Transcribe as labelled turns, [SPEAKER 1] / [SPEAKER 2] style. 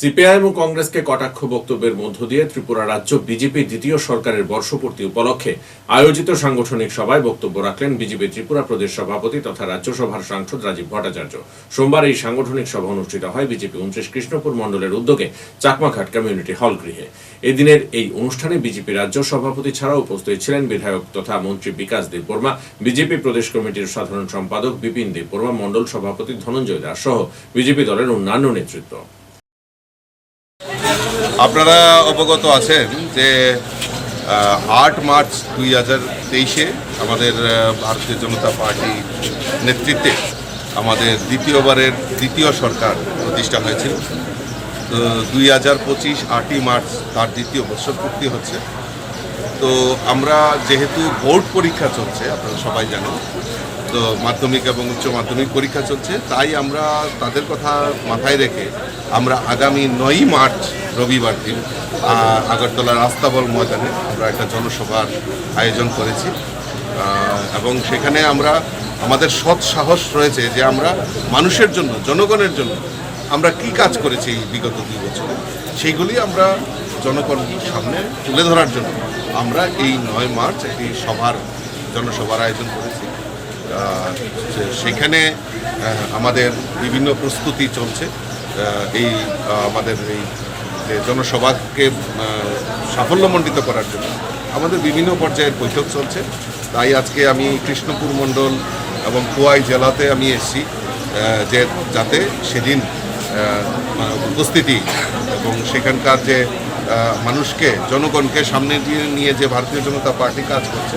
[SPEAKER 1] CPIM ও কংগ্রেসকে কটাক্ষ বক্তব্যের মধ্য দিয়ে ত্রিপুরা রাজ্য বিজেপি দ্বিতীয় সরকারের বর্ষপূর্তি উপলক্ষে আয়োজিত সাংগঠনিক সভায় বক্তব্য রাখলেন বিজেপি ত্রিপুরা প্রদেশ সভাপতি তথা রাজ্যসভার সাংসদ রাজীব ভট্টাচার্য। সোমবার এই সাংগঠনিক সভা অনুষ্ঠিত হয় বিজেপি উনত্রিশ কৃষ্ণপুর মণ্ডলের উদ্যোগে চাকমাঘাট কমিউনিটি হল গৃহে। এদিনের এই অনুষ্ঠানে বিজেপি রাজ্য সভাপতি ছাড়াও উপস্থিত ছিলেন বিধায়ক তথা মন্ত্রী বিকাশ দেব দেববর্মা, বিজেপি প্রদেশ কমিটির সাধারণ সম্পাদক বিপিন দেব দেববর্মা, মণ্ডল সভাপতি ধনঞ্জয় দাস সহ বিজেপি দলের অন্যান্য নেতৃত্ব।
[SPEAKER 2] আপনারা অবগত আছেন যে আট মার্চ দুই হাজার তেইশে আমাদের ভারতীয় জনতা পার্টি নেতৃত্বে আমাদের দ্বিতীয়বারের দ্বিতীয় সরকার প্রতিষ্ঠা হয়েছিল। তো দুই হাজার পঁচিশ আটই মার্চ তার দ্বিতীয় বছর পূর্তি হচ্ছে। তো আমরা যেহেতু বোর্ড পরীক্ষা চলছে, আপনারা সবাই জানেন তো মাধ্যমিক এবং উচ্চ মাধ্যমিক পরীক্ষা চলছে তাই আমরা তাদের কথা মাথায় রেখে আমরা আগামী নয়ই মার্চ রবিবার দিন আহ, আগরতলার আস্তাবল ময়দানে আমরা একটা জনসভার আয়োজন করেছি। এবং সেখানে আমরা আমাদের সৎ সাহস রয়েছে যে আমরা মানুষের জন্য জনগণের জন্য আমরা কি কাজ করেছি বিগত দুই বছরে সেইগুলি আমরা জনগণের সামনে তুলে ধরার জন্য আমরা এই নয় মার্চ একটি সভার জনসভার আয়োজন করেছি। সেখানে আমাদের বিভিন্ন প্রস্তুতি চলছে। এই আমাদের এই জনসভাকে সাফল্যমণ্ডিত করার জন্য। আমাদের বিভিন্ন পর্যায়ের বৈঠক চলছে। তাই আজকে আমি কৃষ্ণপুর মণ্ডল এবং জেলাতে আমি এসেছি যে, যাতে সেদিন মানে উপস্থিতি এবং সেখানকার যে মানুষকে, জনগণকে সামনে দিয়ে নিয়ে যে ভারতীয় জনতা পার্টি কাজ করছে